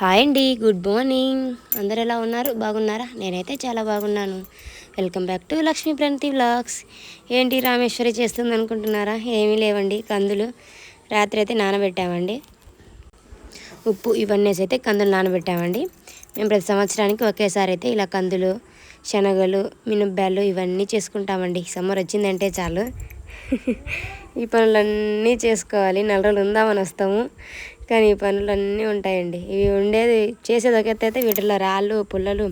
Hi అండి good morning. అందరు ఎలా ఉన్నారు? బాగున్నారా? నేనైతే చాలా బాగున్నాను. Welcome back to Lakshmi Pranathi vlogs. ఏంటి రామేశ్వరి చేస్తుంది అనుకుంటున్నారా? ఏమీ లేవండి కందులు రాత్రి అయితే నానబెట్టామండి. ఉప్పు ఇవన్నీ అయితే కందులు నానబెట్టామండి. మేము ప్రతి సంవత్సరానికి ఒకేసారి అయితే ఇలా కందులు శనగలు మినప్పాలు ఇవన్నీ చేసుకుంటామండి. సమ్మర్ వచ్చిందంటే చాలు. ఈ పనులన్నీ చేసుకోవాలి. నెల రోజులు ఉందామని వస్తాము. కానీ ఈ పనులన్నీ ఉంటాయండి. ఇవి ఉండేది చేసేది ఒక ఎత్తు అయితే వీటిలో రాళ్ళు పుల్లలు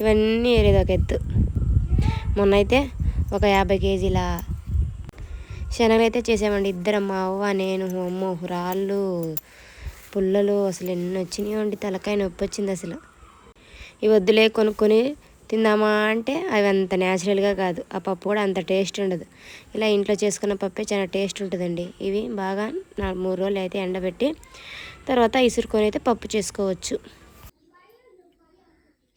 ఇవన్నీ ఏరేది ఒక ఎత్తు. మొన్న అయితే ఒక యాభై కేజీల శనగలు అయితే చేసామండి. ఇద్దరం మా అవ్వ నేను అమ్మో రాళ్ళు పుల్లలు అసలు ఎన్ని వచ్చినాయో అండి. తలకాయ నొప్పి వచ్చింది అసలు. ఇవి వద్దులే కొనుక్కొని తిందామా అంటే అవి అంత న్యాచురల్గా కాదు. ఆ పప్పు కూడా అంత టేస్ట్ ఉండదు. ఇలా ఇంట్లో చేసుకున్న పప్పే చాలా టేస్ట్ ఉంటుందండి. ఇవి బాగా నాలుగు మూడు రోజులు అయితే ఎండబెట్టి తర్వాత ఇసురుకొని అయితే పప్పు చేసుకోవచ్చు.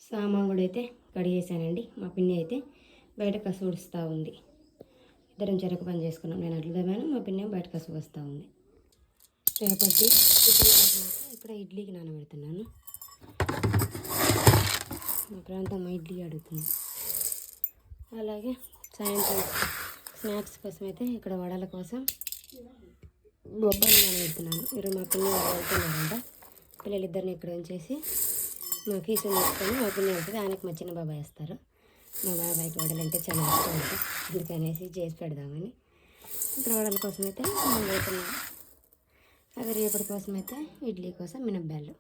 సామాన్ కూడా అయితే కడిగేసానండి. మా పిన్ని అయితే బయట కసు ఉడుస్తూ ఉంది. ఇద్దరం చెరకు పని చేసుకున్నాం. నేను అట్లు దమ్మాను మా పిన్ని బయట కసు వస్తూ ఉంది. రేపటి ఇక్కడ ఇడ్లీకి నానబెడుతున్నాను. మా ప్రాంతం ఇడ్లీ అడుగుతుంది. అలాగే సాయంత్రం స్నాక్స్ కోసం అయితే ఇక్కడ వడల కోసం బొబ్బర్లు నానబెడుతున్నాను. ఈరోజు మా పిల్లలు వెళ్తున్నారంట. పిల్లలిద్దరిని ఇక్కడ ఉంచేసి మా ఫీజు తీసుకొని మా పిల్లలు వెళ్తుంది ఆయనకు మా చిన్న బాబాయ్ వేస్తారు. మా బాబాయ్కి వడలంటే చాలా ఇష్టం అంట. అందుకనేసి చేసి పెడదామని. ఇక్కడ వడల కోసం అయితే మేము వెళ్తున్నాం అదే రేపటి కోసం అయితే ఇడ్లీ కోసం మినప్పాలు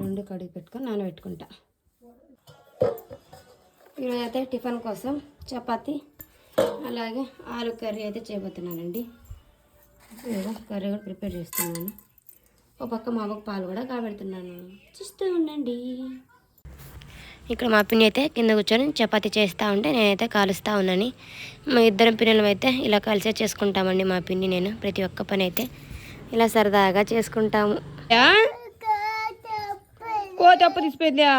రెండు కడిగి పెట్టుకొని నానబెట్టుకుంటా. ఈరోజు అయితే టిఫిన్ కోసం చపాతి అలాగే ఆలు కర్రీ అయితే చేయబోతున్నానండి. కర్రీ కూడా ప్రిపేర్ చేస్తున్నాను. ఒక పక్క మా అమ్మకు పాలు కూడా కాబెడుతున్నాను. చూస్తూ ఉండండి. ఇక్కడ మా పిన్ని అయితే కింద కూర్చొని చపాతీ చేస్తూ ఉంటే నేనైతే కాలుస్తూ ఉన్నాను. మా ఇద్దరం పిల్లలు అయితే ఇలా కలిసే చేసుకుంటామండి మా పిన్ని నేను. ప్రతి ఒక్క పని అయితే ఇలా సరదాగా చేసుకుంటాము. కోతి అప్పు తీసిపోయిందా.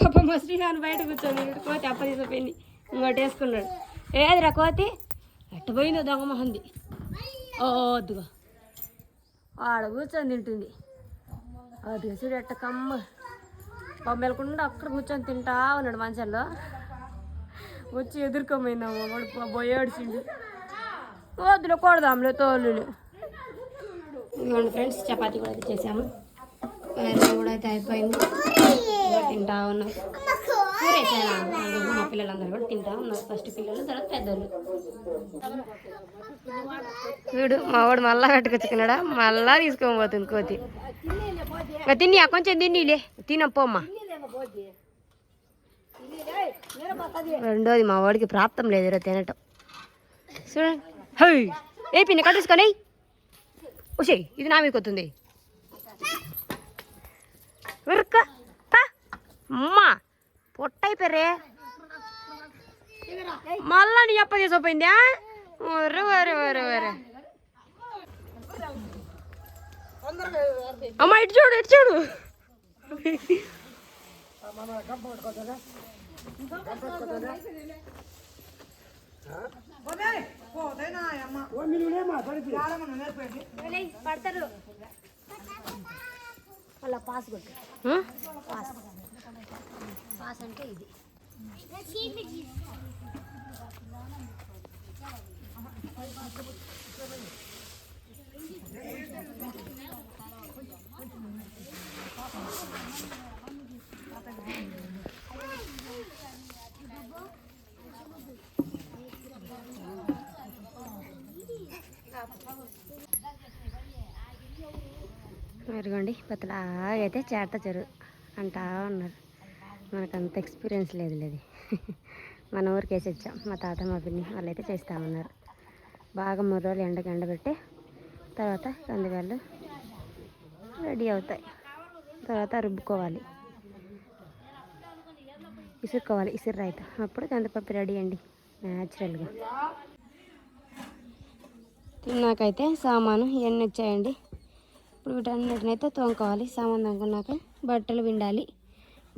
పాప మా శ్రీహాన్ బయట కూర్చొని కోతి అప్ప తీసిపోయింది. ఇంకోటి వేసుకున్నాడు. ఏదిరా కోతి? ఎట్ట పోయిందో దొంగ మొహంది. ఓ వద్దుగా ఆడ కూర్చొని తింటుంది. అది చూడు ఎట్ట కమ్మ. పంపెళ్ళకుండా అక్కడ కూర్చొని తింటా ఉన్నాడు మంచంలో వచ్చి ఎదుర్కోమైందమ్మ వాడు పోయాడుచిండు వద్దులే కొడదాంలే తోలు ఫ్రెండ్స్ చపాతి కూడా అయితే చేసాము కర్రీ కూడా అయితే అయిపోయింది. తింటా ఉన్నారు మా పిల్లలందరూ కూడా తింటా ఉన్నారు. ఫస్ట్ పిల్లలు తర్వాత పెద్దోళ్ళు. వీడు మా వాడు మళ్ళా పెట్టుకొచ్చుకున్నాడా మళ్ళా తీసుకోబోతుంది కోతి. తిని కొంచెం తిన్నీలే. తినప్పమ్మా రెండోది మా వాడికి ప్రాప్తం లేదు ఇరవై తినటం. చూడండి హై ఏ పిన్ని కట్టేసుకొని ఉషే ఇది నా మీకు వస్తుంది ఉరుక్క అమ్మా పొట్టయిపోయారే మళ్ళా నీ అప్ప తీసిపోయిందా ఒరే ఒరే ఒరే ఒరే అమ్మ ఇటు చూడు ఇటు చూడు. పడతారు మళ్ళా పాస్ కొట్టు. పాస్ అంటే ఇది అదిగోండి అయితే చేట చెరు అంటా ఉన్నారు. మనకు అంత ఎక్స్పీరియన్స్ లేదు లేదు. మన ఊరికి వేసి వచ్చాం. మా తాత మా పిన్ని వాళ్ళైతే చేస్తూ ఉన్నారు. బాగా మూడు రోజులు ఎండకు ఎండబెట్టి తర్వాత కందివేళ్ళు రెడీ అవుతాయి. తర్వాత రుబ్బుకోవాలి. ఇసురుకోవాలి ఇసురు రైతా అప్పుడు కందిపప్పు రెడీ అండి. న్యాచురల్గా తిన్నాకైతే సామాను ఇవన్నీ వచ్చాయండి. ఇప్పుడు వీటన్నిటినైతే తోముకోవాలి. సామాన్ తోముకున్నాక బట్టలు పిండాలి.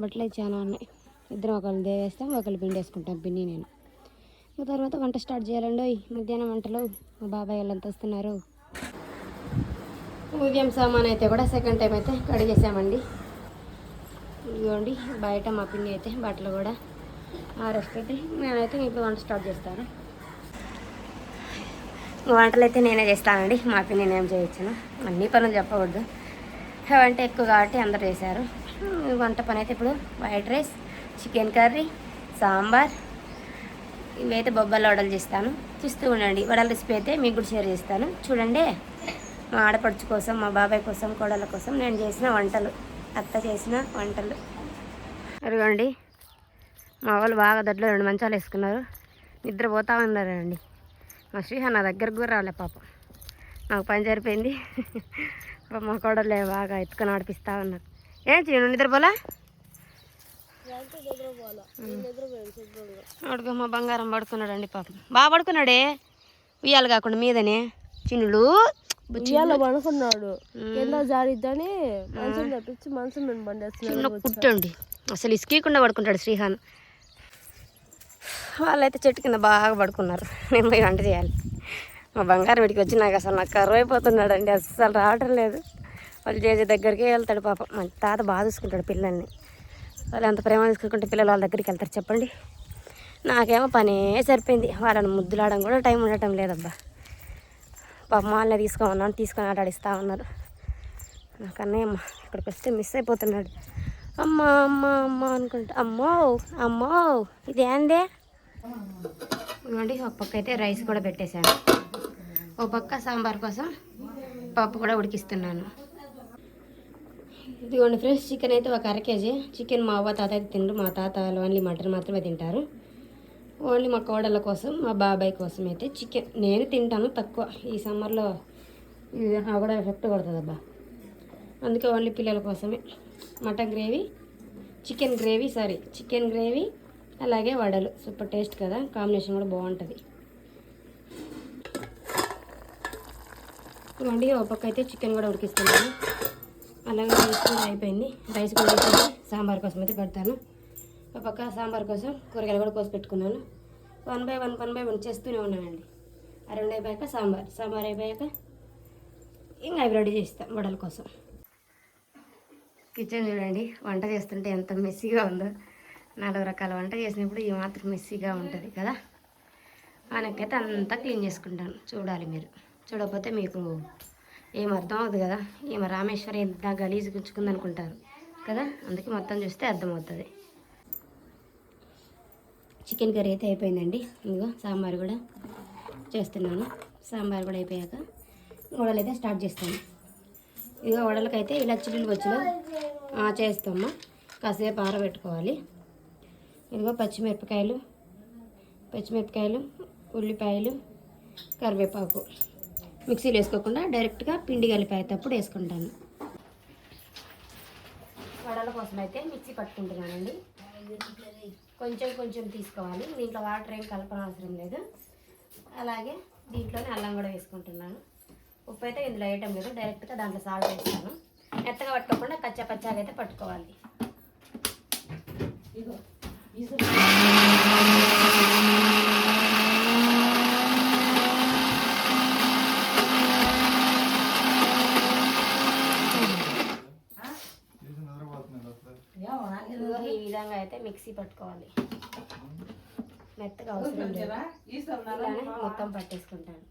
బట్టలు చాలా ఉన్నాయి. ఇద్దరం ఒకళ్ళు దేవేస్తాం ఒకళ్ళు పిండేసుకుంటాం పిన్ని నేను. ఇంకా తర్వాత వంట స్టార్ట్ చేయాలండి. ఓయ్ మధ్యాహ్నం వంటలు. మా బాబాయ్ వాళ్ళంతా వస్తున్నారు. ఉదయం సామాన్ అయితే కూడా సెకండ్ టైం అయితే కడిగేసామండి ఇదిగోండి బయట మా పిండి అయితే బట్టలు కూడా ఆరేస్తుంది నేనైతే ఇప్పుడు వంట స్టార్ట్ చేస్తాను. వంటలు అయితే నేనే చేస్తానండి. మా పిండి నేనేం చేయొచ్చును. అన్ని పనులు చెప్పకూడదు. వంట ఎక్కువ కాబట్టి అందరు చేశారు. వంట పని అయితే ఇప్పుడు white rice chicken curry sambar ఇవైతే బొబ్బల వడలు చేస్తాను. చూస్తూ ఉండండి. వడల రెసిపీ అయితే మీకు కూడా షేర్ చేస్తాను. చూడండి. మా ఆడపడుచు కోసం మా బాబాయ్ కోసం కోడల కోసం నేను చేసిన వంటలు. అత్త చేసిన వంటలు. అదిగోండి. మా వాళ్ళు బాగా దొడ్లో రెండు మంచాలు వేసుకున్నారు. నిద్రపోతా ఉన్నారండి. మా శ్రీహ నా దగ్గరకు కూడా రాలే పాపం. నాకు పని సరిపోయింది. పాపం మా కోడలే బాగా ఎత్తుకొని ఆడిపిస్తా ఉన్నారు ఏం చేయను నిద్రపోలా అడుగు మా బంగారం పడుకున్నాడండి పాపం. బాగా పడుకున్నాడే? ఉయ్యాలు కాకుండా మీదనే. చిన్నులు ఉయ్యాల పడుకున్నాడు. కింద జారిద్దని తప్పించి మనసు చిన్న కుట్టండి. అసలు ఇసుకీకుండా పడుకుంటాడు శ్రీహాన్. వాళ్ళైతే చెట్టు కింద బాగా పడుకున్నారు. నేను పోయి వంట చేయాలి. మా బంగారం వీడికి వచ్చి నాకు అసలు నాకు కరువు అయిపోతున్నాడు అండి అస్సలు రావటం లేదు. వాళ్ళు చేసే దగ్గరికే వెళ్తాడు పాపం. మా తాత బాగా చూసుకుంటాడు పిల్లల్ని. వాళ్ళు అంత ప్రేమ తీసుకుంటే పిల్లలు వాళ్ళ దగ్గరికి వెళ్తారు చెప్పండి. నాకేమో పనే సరిపోయింది. వాళ్ళని ముద్దులాడడం కూడా టైం ఉండటం లేదబ్బా. పాప వాళ్ళని తీసుకోమన్నాను తీసుకొని ఆటాడిస్తూ ఉన్నారు. నాకు అన్నయ్య అమ్మ ఇక్కడికి వస్తే మిస్ అయిపోతున్నాడు. అమ్మ అమ్మ అమ్మ అనుకుంటా. అమ్మో అమ్మో ఇదేందే? ఇదిగోండి ఒక పక్క అయితే రైస్ కూడా పెట్టేశాను. ఓ పక్క సాంబార్ కోసం పప్పు కూడా ఉడికిస్తున్నాను. ఇదిగోండి ఫ్రెండ్స్ చికెన్ అయితే ఒక అర కేజీ. చికెన్ మా అవ్వ తాత అయితే తిండు మా తాత ఓన్లీ మటన్ మాత్రమే తింటారు. ఓన్లీ మా కోడళ్ళ కోసం మా బాబాయ్ కోసం అయితే చికెన్. నేను తింటాను తక్కువ. ఈ సమ్మర్లో ఇది కూడా ఎఫెక్ట్ కొడుతుంది అబ్బా. అందుకే ఓన్లీ పిల్లల కోసమే. Mutton gravy chicken gravy sorry chicken gravy అలాగే వడలు. సూపర్ టేస్ట్ కదా? కాంబినేషన్ కూడా బాగుంటుంది. ఇవ్వండి ఒక పక్క అయితే చికెన్ కూడా ఉడికిస్తున్నాను. అలాగే రైస్ కూడా అయిపోయింది. రైస్ కూడా అయిపోయింది సాంబార్ కోసం అయితే పెడతాను. ఒక పక్క సాంబార్ కోసం కూరగాయలు కూడా కోసి పెట్టుకున్నాను. One by one one by one చేస్తూనే ఉన్నానండి. ఆ రెండు అయిపోయాక సాంబార్. సాంబార్ అయిపోయాక ఇంకా అవి రెడీ చేస్తాం వడల కోసం. కిచెన్ చూడండి వంట చేస్తుంటే ఎంత మెస్సీగా ఉందో. నాలుగు రకాల వంట చేసినప్పుడు ఈ మాత్రం మెస్సీగా ఉంటుంది కదా? మనకైతే అంతా క్లీన్ చేసుకుంటాను చూడాలి మీరు. చూడకపోతే మీకు ఏం అర్థం అవుతుంది కదా? ఈమె రామేశ్వరి ఎంత గలీజు గుంచుకుంది అనుకుంటారు కదా? అందుకే మొత్తం చూస్తే అర్థమవుతుంది. చికెన్ కర్రీ అయితే అయిపోయిందండి. ఇంకో సాంబార్ కూడా చేస్తున్నాను. సాంబార్ కూడా అయిపోయాక వడలు అయితే స్టార్ట్ చేస్తాను. ఇదిగో వడలకైతే ఇలా చిల్లులు వచ్చులు చేస్తాము. కాసేపు ఆరబెట్టుకోవాలి. ఇదిగో పచ్చిమిరపకాయలు పచ్చిమిరపకాయలు ఉల్లిపాయలు కరివేపాకు. మిక్సీలో వేసుకోకుండా డైరెక్ట్గా పిండి కలిపేటప్పుడు వేసుకుంటాను. వడల కోసం అయితే మిక్సీ పట్టుకుంటున్నానండి. కొంచెం కొంచెం తీసుకోవాలి. దీంట్లో వాటర్ ఏం కలపనవసరం లేదు. అలాగే దీంట్లోనే అల్లం కూడా వేసుకుంటున్నాను. ఉప్పు అయితే ఇందులో వేయటం లేదు. డైరెక్ట్గా దాంట్లో సాల్ట్ వేస్తాను. మెత్తగా పట్టుకోకుండా కచ్చా పచ్చాగా అయితే పట్టుకోవాలి. ఇదిగో. ఈ విధంగా అయితే మిక్సీ పట్టుకోవాలి. మెత్తగా అవసరం లేదు. ఇలానే మొత్తం పట్టేసుకుంటాను.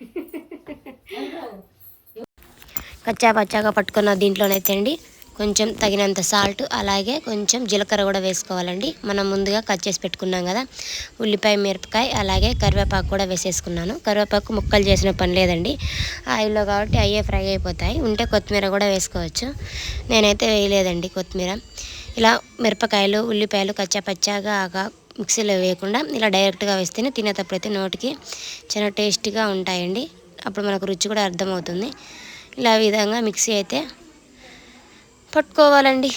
కచ్చా పచ్చాగా పట్టుకున్న దీంట్లోనైతే అండి కొంచెం తగినంత సాల్ట్ అలాగే కొంచెం జీలకర్ర కూడా వేసుకోవాలండి. మనం ముందుగా కట్ చేసి పెట్టుకున్నాం కదా ఉల్లిపాయ మిరపకాయ అలాగే కరివేపాకు కూడా వేసేసుకున్నాను. కరివేపాకు ముక్కలు చేసిన పని లేదండి. ఆయిల్లో కాబట్టి అయ్యే ఫ్రై అయిపోతాయి. ఉంటే కొత్తిమీర కూడా వేసుకోవచ్చు. నేనైతే వేయలేదండి కొత్తిమీర. ఇలా మిరపకాయలు ఉల్లిపాయలు కచ్చా పచ్చాగా మిక్సీలో వేయకుండా ఇలా డైరెక్ట్గా వేస్తేనే తినేటప్పుడు అయితే నోటికి చాలా టేస్టీగా ఉంటాయండి. అప్పుడు మనకు రుచి కూడా అర్థమవుతుంది. ఇలా విధంగా మిక్సీ అయితే పట్టుకోవాలండి.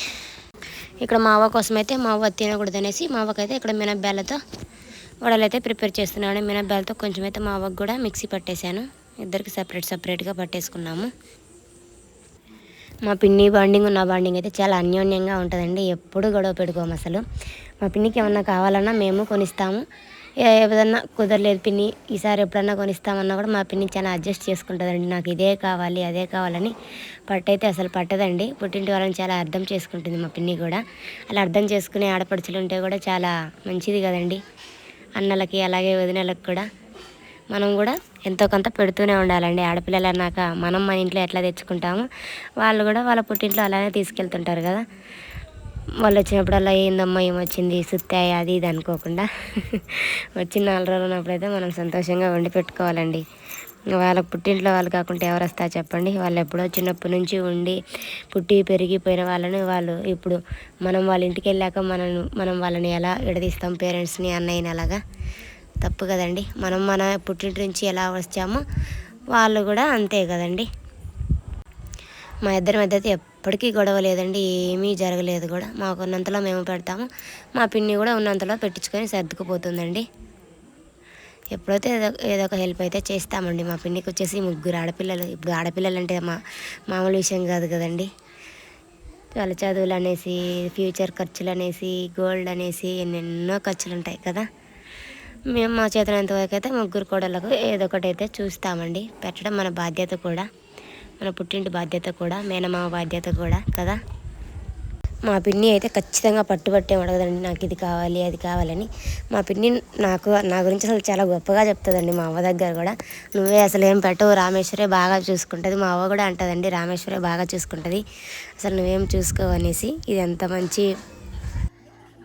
ఇక్కడ మావ కోసం అయితే మావ తినకూడదు అనేసి మావకైతే ఇక్కడ మినబ్యాలతో వడలు అయితే ప్రిపేర్ చేస్తున్నాను. మినబ్యాలతో కొంచెం అయితే మావకు కూడా మిక్సీ పట్టేశాను. ఇద్దరికి సపరేట్ సపరేట్గా పట్టేసుకున్నాము. మా పిన్ని బాండింగ్ నా బాండింగ్ అయితే చాలా అన్యోన్యంగా ఉంటుందండి. ఎప్పుడు గొడవ పెట్టుకోము అసలు. మా పిన్నికి ఏమన్నా కావాలన్నా మేము కొనిస్తాము. ఏదన్నా కుదరలేదు పిన్ని. ఈసారి ఎప్పుడన్నా కొనిస్తామన్నా కూడా మా పిన్ని చాలా అడ్జస్ట్ చేసుకుంటుందండి. నాకు ఇదే కావాలి అదే కావాలని పట్టయితే అసలు పట్టదండి. పుట్టింటి వాళ్ళని చాలా అర్థం చేసుకుంటుంది మా పిన్ని కూడా. అలా అర్థం చేసుకునే ఆడపడుచులు ఉంటే కూడా చాలా మంచిది కదండి. అన్నలకి అలాగే వదినలకు కూడా మనం కూడా ఎంతో కొంత పెడుతూనే ఉండాలండి. ఆడపిల్లలు అన్నాక మనం మన ఇంట్లో ఎట్లా తెచ్చుకుంటామో వాళ్ళు కూడా వాళ్ళ పుట్టింట్లో అలానే తీసుకెళ్తుంటారు కదా. వాళ్ళు వచ్చినప్పుడల్లా ఏందమ్మా ఏమొచ్చింది సుత్తాయి? అది ఇది అనుకోకుండా వచ్చిన నాలుగు రోజులు ఉన్నప్పుడైతే మనం సంతోషంగా వండి పెట్టుకోవాలండి. వాళ్ళ పుట్టింట్లో వాళ్ళు కాకుండా ఎవరు వస్తారు చెప్పండి? వాళ్ళు ఎప్పుడో చిన్నప్పటి నుంచి ఉండి పుట్టి పెరిగిపోయిన వాళ్ళని వాళ్ళు ఇప్పుడు మనం వాళ్ళ ఇంటికి వెళ్ళాక మనం మనం వాళ్ళని ఎలా విడదీస్తాం? పేరెంట్స్ని అన్నయ్యని అలాగా? తప్పు కదండి. మనం మన పుట్టింటి నుంచి ఎలా వచ్చామో వాళ్ళు కూడా అంతే కదండి. మా ఇద్దరి మధ్య అయితే ఎప్పటికీ గొడవ లేదండి ఏమీ జరగలేదు కూడా. మాకు ఉన్నంతలో మేము పెడతాము. మా పిన్ని కూడా ఉన్నంతలో పెట్టించుకొని సర్దుకుపోతుందండి. ఎప్పుడైతే ఏదో ఏదో ఒక హెల్ప్ అయితే చేస్తామండి. మా పిన్నికి వచ్చేసి ముగ్గురు ఆడపిల్లలు. ఇప్పుడు ఆడపిల్లలు అంటే మా మామూలు విషయం కాదు కదండి. వాళ్ళ చదువులు అనేసి ఫ్యూచర్ ఖర్చులు అనేసి గోల్డ్ అనేసి ఎన్నెన్నో ఖర్చులు ఉంటాయి కదా. మేము మా చేతనంత వరకు అయితే ముగ్గురు కోడళ్ళకు ఏదో ఒకటి అయితే చూస్తామండి. పెట్టడం మన బాధ్యత కూడా. మన పుట్టింటి బాధ్యత కూడా మేనమామ బాధ్యత కూడా కదా? మా పిన్ని అయితే ఖచ్చితంగా పట్టుబట్టే అడగదండి నాకు ఇది కావాలి అది కావాలని. మా పిన్ని నాకు నా గురించి అసలు చాలా గొప్పగా చెప్తుందండి మా అవ్వ దగ్గర కూడా. నువ్వే అసలు ఏం పెట్టవు రామేశ్వరే బాగా చూసుకుంటుంది. మా అవ్వ కూడా అంటదండి రామేశ్వరే బాగా చూసుకుంటుంది అసలు నువ్వేం చూసుకోవనేసి ఇది ఎంత మంచి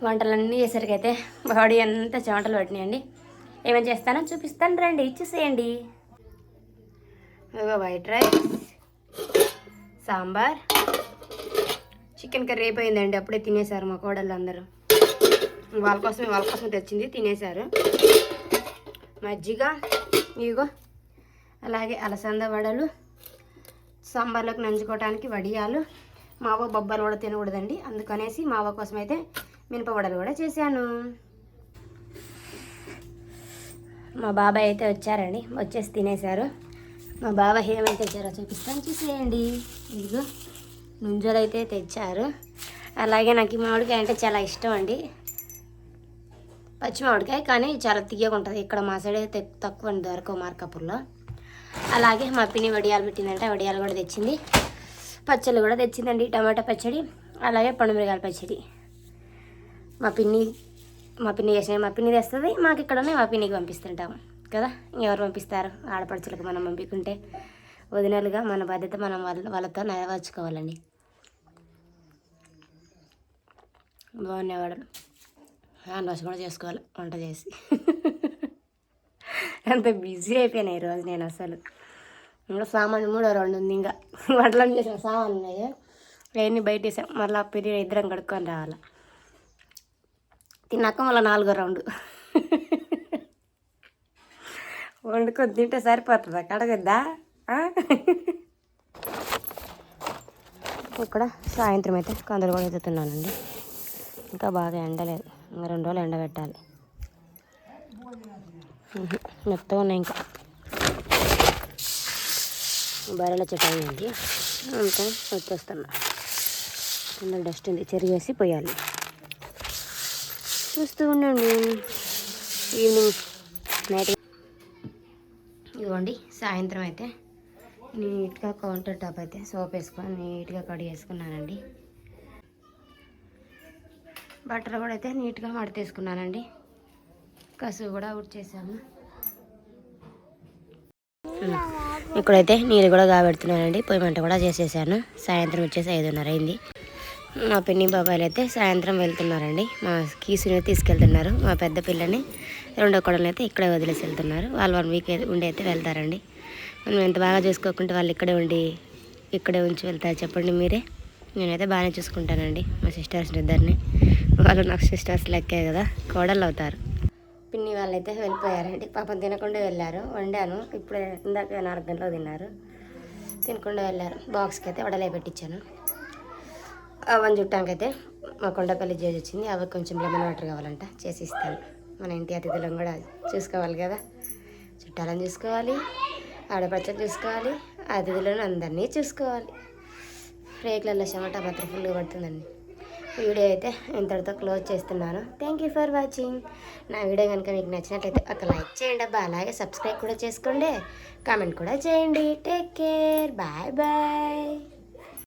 వంటలన్నీ చేసరికి అయితే బాడీ అంతా చెమటలు పట్టినాయండి. ఏమేమి చేస్తానో చూపిస్తాను రండి చూసేయండి. White rice. Sambar. Chicken curry అయిపోయిందండి అప్పుడే తినేశారు మా కోడళ్ళు అందరూ వాళ్ళ కోసమే వాళ్ళ కోసమే తెచ్చింది తినేశారు. మజ్జిగ ఇగో అలాగే అలసంద వడలు సాంబార్లోకి నంచుకోవడానికి వడియాలు. మావ బొబ్బలు కూడా తినకూడదండి అందుకనేసి మావ కోసం అయితే మినప వడలు కూడా చేశాను. మా బాబాయ్ అయితే వచ్చారండి వచ్చేసి తినేశారు. మా బావ ఏమైతే తెచ్చారో చూపిస్తాను చూసేయండి. ఇదిగో నుంజలు అయితే తెచ్చారు. అలాగే నాకు ఈ మామిడికాయ అంటే చాలా ఇష్టం అండి. పచ్చి మామిడికాయ కానీ చాలా తీయగా ఉంటుంది. ఇక్కడ మా సైడ్ అయితే తక్కువ అండి దొరకవు మార్కాపూర్లో. అలాగే మా పిన్ని వడియాలు పెట్టిందంటే వడియాలు కూడా తెచ్చింది. పచ్చళ్ళు కూడా తెచ్చిందండి టమాటా పచ్చడి అలాగే పండుమిరగాయల పచ్చడి. మా పిన్ని మా పిన్ని చేసిన మా పిన్ని తెస్తుంది. మాకు ఇక్కడ ఉన్నాయి మా పిన్నికి పంపిస్తుంటాం కదా? ఎవరు పంపిస్తారు? ఆడపడుచులకు మనం పంపించుకుంటే వదినలుగా మన బాధ్యత మనం వాళ్ళ వాళ్ళతో నెరవేర్చుకోవాలండి. బాగున్నాయి హ్యాండ్ వాష్ కూడా చేసుకోవాలి వంట చేసి. అంత బిజీ అయిపోయినాయి ఈరోజు నేను అసలు. ఇంకా సామాన్ మూడో రెండు ఉంది ఇంకా. వంటలు చేసిన సామాన్ ఉన్నాయి అవన్నీ బయట వేసాం. మళ్ళీ పెరిగి ఇద్దరం కడుక్కొని రావాలి. తిన్నాక మళ్ళీ నాలుగో రౌండ్. వండుకొని తింటే సరిపోతుందా. కడగద్దా ఇక్కడ సాయంత్రం అయితే కందులు కూడా ఎత్తుతున్నానండి. ఇంకా బాగా ఎండలేదు. ఇంకా రెండు రోజులు ఎండబెట్టాలి. ఉహు, మెత్తగా ఉన్నాయి ఇంకా. బర్రెల చెట్టు అయింది అంతా వచ్చేస్తున్నా. కింద డస్ట్ ఉంది. చెరిగేసి పోయాలి. చూస్తూ ఉండండి. ఈవినింగ్. నైట్ ఇదిగోండి సాయంత్రం అయితే నీట్గా కౌంటర్ టాప్ అయితే సోప్ వేసుకొని నీట్గా కడి వేసుకున్నానండి. బట్టలు కూడా అయితే నీట్గా మడతేసుకున్నానండి. కసువు కూడా ఉడిచేసాము చేసాము ఇక్కడైతే నీళ్ళు కూడా కాబెడుతున్నానండి పొయ్యి మంట కూడా చేసేసాను. సాయంత్రం వచ్చేసి ఐదున్నర అయింది. మా పిన్ని బాబాయిలు అయితే సాయంత్రం వెళ్తున్నారండి. మా కీసుని తీసుకెళ్తున్నారు. మా పెద్ద పిల్లని రెండో కొడలు అయితే ఇక్కడే వదిలేసి వెళ్తున్నారు. వాళ్ళు వన్ వీక్ ఉండి అయితే వెళ్తారండి. మనం ఎంత బాగా చూసుకోకుంటే వాళ్ళు ఇక్కడే ఉండి ఇక్కడే ఉంచి వెళ్తారు చెప్పండి మీరే. నేనైతే బాగానే చూసుకుంటానండి మా సిస్టర్స్ ఇద్దరిని. వాళ్ళు నాకు సిస్టర్స్ లెక్కే కదా కోడళ్ళు అవుతారు. పిన్ని వాళ్ళైతే వెళ్ళిపోయారండి. పాపం తినకుండా వెళ్ళారు. వండాను. ఇప్పుడే ఇందాక నాలుగు గంటలకు తిన్నారు. తినకుండా వెళ్ళారు. బాక్స్కి అయితే వడలే పెట్టించాను అవన్నీ చుట్టానికైతే మా కొండపల్లి చేసి వచ్చింది. అవి కొంచెం లెమన్ వాటర్ కావాలంట చేసి ఇస్తాను. మన ఇంటి అతిథులను కూడా చూసుకోవాలి కదా. చుట్టాలను చూసుకోవాలి ఆడపచ్చలు చూసుకోవాలి అతిథులను అందరినీ చూసుకోవాలి. రేకులలో చెమట మాత్రం ఫుల్గా పడుతుందండి వీడియో అయితే ఇంతటితో క్లోజ్ చేస్తున్నాను. థ్యాంక్ యూ ఫర్ వాచింగ్ నా వీడియో కనుక మీకు నచ్చినట్లయితే ఒక లైక్ చేయండి అబ్బా. అలాగే సబ్స్క్రైబ్ కూడా చేసుకోండి. కామెంట్ కూడా చేయండి. Take care bye bye